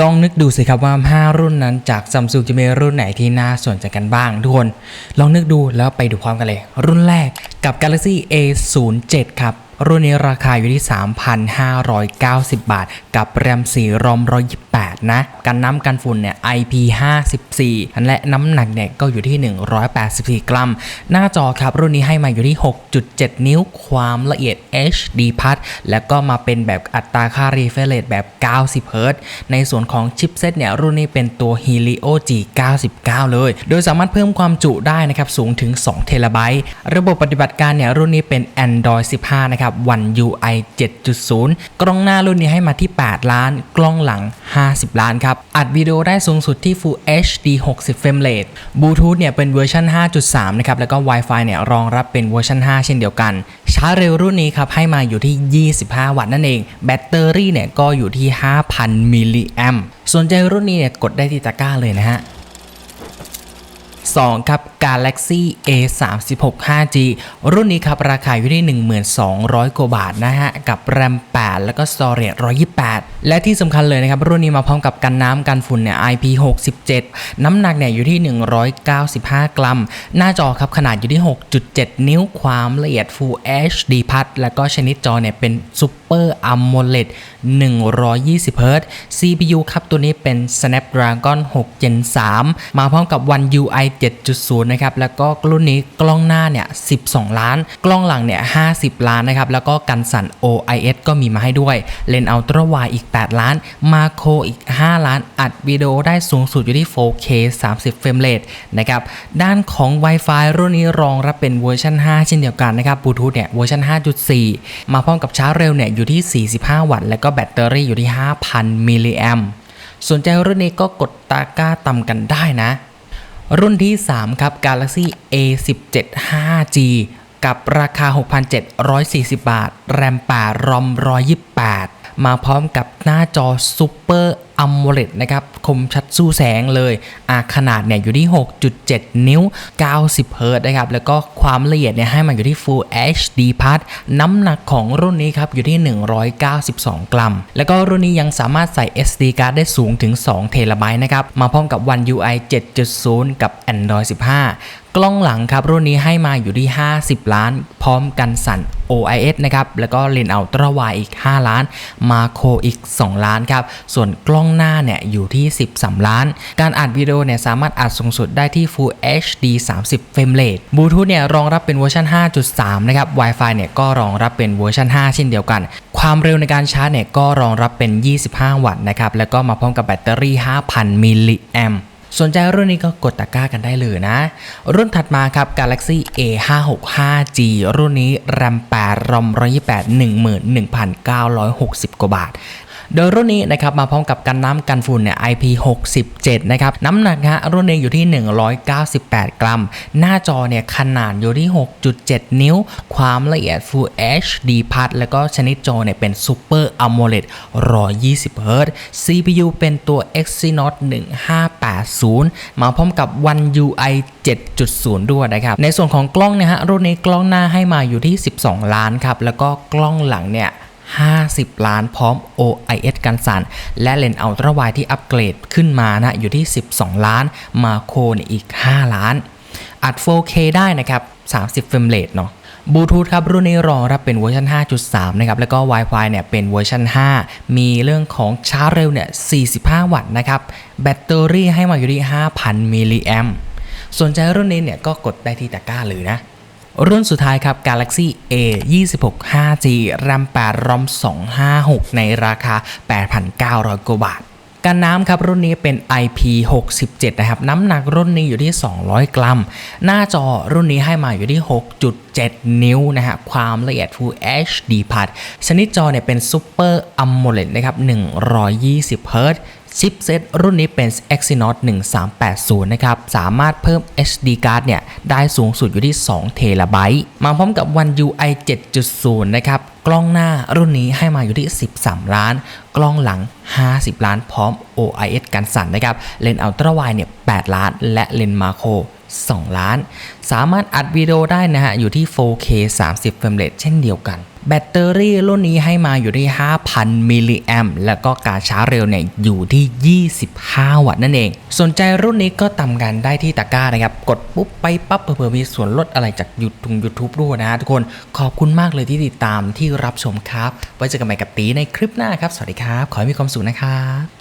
ลองนึกดูสิครับว่า 5 รุ่นนั้นจากซัมซุงจะมีรุ่นไหนที่น่าสนใจกันบ้างทุกคน ลองนึกดูแล้วไปดูพร้อมกันเลย รุ่นแรกกับ Galaxy A07 ครับ รุ่นนี้ราคาอยู่ที่ 3,590 บาท กับแรม4รอม128 นะ กันน้ำกันฝุ่นเนี่ย IP54 และน้ำหนักเนี่ยก็อยู่ที่ 184 กรัม หน้าจอครับรุ่นนี้ให้มาอยู่ที่ 6.7 นิ้วความละเอียด HD พัดแล้วก็มาเป็นแบบอัตราค่า refresh rate แบบ 90 Hz ในส่วนของชิปเซตเนี่ย รุ่นนี้เป็นตัว Helio G99 เลย โดยสามารถเพิ่มความจุได้นะครับสูงถึง2เทราไบต์ระบบปฏิบัติการเนี่ยรุ่นนี้เป็น Android 15 นะครับ One UI 7.0 กล้องหน้ารุ่นนี้ให้มาที่ 8 ล้าน กล้องหลัง 50 ล้านครับ อัดวิดีโอได้สูงสุดที่ Full HD 60 เฟรมเรทบลูทูธเนี่ยเป็นเวอร์ชัน5.3 นะครับ แล้วก็ Wi-Fi เนี่ยรองรับเป็นเวอร์ชัน5 เช่นเดียวกัน ชาร์จเร็วรุ่นนี้ครับ ให้มาอยู่ที่ 25 วัตต์นั่นเอง แบตเตอรี่เนี่ยก็อยู่ที่ 5,000 มิลลิแอมป์สนใจรุ่นนี้เนี่ยกดได้ที่ตะกร้าเลยนะฮะ 2ครับ Galaxy A 3 6 5G รุ่นนี้ครับ ราคาอยู่ที่ 1200 กว่าบาทนะฮะ กับ RAM 8แล้วก็ Storage 128 และที่สำคัญเลยนะครับ รุ่นนี้มาพร้อมกับกันน้ำกันฝุ่นเนี่ย IP67 น้ำหนักเนี่ยอยู่ที่ 195 กรัม หน้าจอครับ ขนาดอยู่ที่ 6.7 นิ้วความละเอียด Full HD พัดแล้วก็ชนิดจอเนี่ยเป็น Super AMOLED 120 Hz CPU ครับตัวนี้เป็น Snapdragon 6 Gen 3 มาพร้อมกับ One UI 7.0 นะครับ แล้วก็รุ่นนี้กล้องหน้าเนี่ย 12 ล้าน กล้องหลังเนี่ย 50 ล้านนะครับ แล้วก็กันสั่น OIS ก็มีมาให้ด้วย เลนส์อัลตร้าไวด์อีก 8 ล้าน มาโครอีก 5 ล้าน อัดวิดีโอได้สูงสุดอยู่ที่ 4K 30 เฟรมเรทนะครับ ด้านของ Wi-Fi รุ่นนี้รองรับเป็นเวอร์ชัน5 เช่นเดียวกันนะครับ บลูทูธเนี่ยเวอร์ชัน5.4 มาพร้อมกับชาร์จเร็วเนี่ยอยู่ที่ 45 วัตต์ แล้วก็แบตเตอรี่อยู่ที่ 5,000 มิลลิแอมป์สนใจรุ่นนี้ก็กดตะกร้าตำกันได้นะ รุ่นที่ 3 ครับ Galaxy A17 5G กับราคา 6,740 บาท แรม 8 รอม 128 มาพร้อมกับหน้าจอ Super AMOLED นะครับคมชัดสู้แสงเลยอาขนาดเนี่ยอยู่ที่ 6.7 นิ้ว 90 เฮิรต์นะครับ แล้วก็ความละเอียดเนี่ยให้มันอยู่ที่ Full HD พัดน้ำหนักของรุ่นนี้ครับ อยู่ที่ 192 กรัม แล้วก็รุ่นนี้ยังสามารถใส่ SD card ได้สูงถึง 2 เทราไบต์นะครับ มาพร้อมกับ One UI 7.0 กับ Android 15 กล้องหลังครับ รุ่นนี้ให้มาอยู่ที่ 50 ล้าน พร้อมกันสั่น OIS นะครับแล้วก็เลนส์อัลตร้าไวด์อีก 5 ล้าน มาโครอีก 2 ล้านครับส่วนกล้องหน้าเนี่ยอยู่ที่ 13 ล้าน การอัดวิดีโอเนี่ยสามารถอัดสูงสุดได้ที่ Full HD 30 เฟรมเรทบลูทูธเนี่ยรองรับเป็นเวอร์ชัน5.3 นะครับ Wi-Fi เนี่ยก็รองรับเป็นเวอร์ชัน5 เช่นเดียวกัน ความเร็วในการชาร์จเนี่ยก็รองรับเป็น 25 วัตต์นะครับแล้วก็มาพร้อมกับแบตเตอรี่ 5,000 มิลลิแอมป์ สนใจรุ่นนี้ก็กดตะกร้ากันได้เลยนะ รุ่นถัดมาครับ Galaxy A565G รุ่นนี้ RAM 8 ROM 128 11,960 กว่าบาท โดยรุ่นนี้นะครับมาพร้อมกับกันน้ำกันฝุ่นเนี่ย IP67 นะครับน้ำหนักฮะรุ่นนี้อยู่ที่ 198 กรัม หน้าจอเนี่ยขนาดอยู่ที่ 6.7 นิ้ว ความละเอียด Full HD พัดแล้วก็ชนิดจอเนี่ยเป็น Super AMOLED 120 Hz CPU เป็นตัว Exynos 1580 มาพร้อมกับ One UI 7.0 ด้วยนะครับ ในส่วนของกล้องเนี่ยฮะรุ่นนี้กล้องหน้าให้มาอยู่ที่ 12 ล้านครับแล้วก็กล้องหลังเนี่ย 50 ล้านพร้อม OIS กันสั่น และเลนส์อัลตร้าไวที่อัปเกรดขึ้นมานะอยู่ที่ 12 ล้าน มาโคเนี่ยอีก 5 ล้าน อัด 4K ได้นะครับ 30 เฟรมเรทเนาะบลูทูธครับรุ่นนี้รองรับเป็นเวอร์ชัน5.3 นะครับ แล้วก็ Wi-Fi เนี่ยเป็นเวอร์ชัน5 มีเรื่องของชาร์จเร็วเนี่ย 45 วัตต์นะครับ แบตเตอรี่ให้มาอยู่ที่ 5,000 มิลลิแอมสนใจรุ่นนี้เนี่ยก็กดได้ที่ตะกร้าเลยนะ รุ่นสุดท้ายครับ Galaxy A 26 5G RAM 8 ROM 256 ในราคา 8,900 กว่าบาทการน้ำครับรุ่นนี้เป็น IP67 นะครับ น้ำหนักรุ่นนี้อยู่ที่ 200 กรัม หน้าจอรุ่นนี้ให้มาอยู่ที่ 6.7 นิ้วนะฮะความละเอียด Full HD พัดชนิดจอเนี่ยเป็น Super AMOLED นะครับ120 Hz ชิปเซตรุ่นนี้เป็น Exynos 1380 นะครับ สามารถเพิ่ม HD card เนี่ย ได้สูงสุดอยู่ที่ 2 เทราไบต์ มาพร้อมกับ One UI 7.0 นะครับ กล้องหน้ารุ่นนี้ให้มาอยู่ที่ 13 ล้าน กล้องหลัง 50 ล้านพร้อม OIS กันสั่นนะครับ เลนส์อัลตร้าไวเนี่ย 8 ล้าน และเลนส์มาโคร 2 ล้าน สามารถอัดวิดีโอได้นะฮะ อยู่ที่ 4K 30 เฟรมเรทเช่นเดียวกัน แบตเตอรี่รุ่นนี้ให้มาอยู่ที่ 5,000 มิลลิแอมแล้วก็การชาร์จเร็วเนี่ยอยู่ที่ 25 วัตต์นั่นเอง สนใจรุ่นนี้ก็ตำกันได้ที่ตะกร้านะครับ กดปุ๊บไปปั๊บเผื่อมีส่วนลดอะไรจากยูทูบยูทูบด้วยนะฮะทุกคนขอบคุณมากเลยที่ติดตามที่รับชมครับ ไว้เจอกันใหม่กับตีในคลิปหน้าครับ สวัสดีครับ ขอให้มีความสุขนะครับ